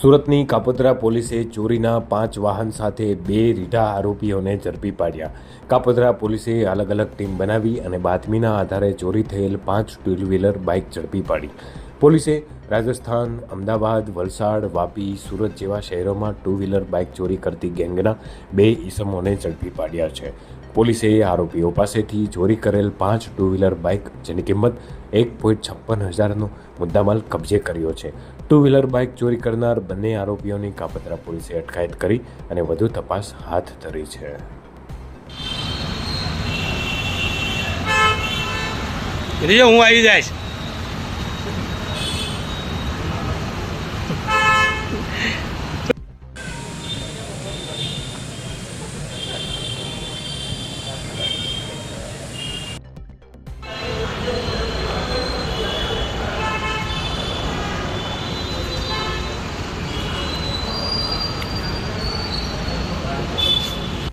સુરતની કાપોદ્રા પોલીસે ચોરીના પાંચ વાહન સાથે બે રીઢા આરોપીઓને ઝડપી પાડ્યા. કાપોદ્રા પોલીસે અલગ અલગ ટીમ બનાવી અને બાતમીના આધારે ચોરી થયેલ પાંચ ટુ વ્હીલર બાઇક ઝડપી પાડી. પોલીસે રાજસ્થાન, અમદાવાદ, વલસાડ, વાપી, સુરત જેવા શહેરોમાં ટુ વ્હીલર બાઇક ચોરી કરતી ગેંગના બે ઈસમોને ઝડપી પાડ્યા છે. પોલીસે આરોપીઓ પાસેથી ચોરી કરેલ પાંચ ટુ વ્હીલર બાઇક, જેની કિંમત એક પોઈન્ટ છપ્પન હજારનો મુદ્દામાલ કબજે કર્યો છે. ટુ વ્હીલર બાઇક ચોરી કરનાર બંને આરોપીઓની કાપતરા પોલીસે અટકાયત કરી અને વધુ તપાસ હાથ ધરી છે. હું આવી જઈશ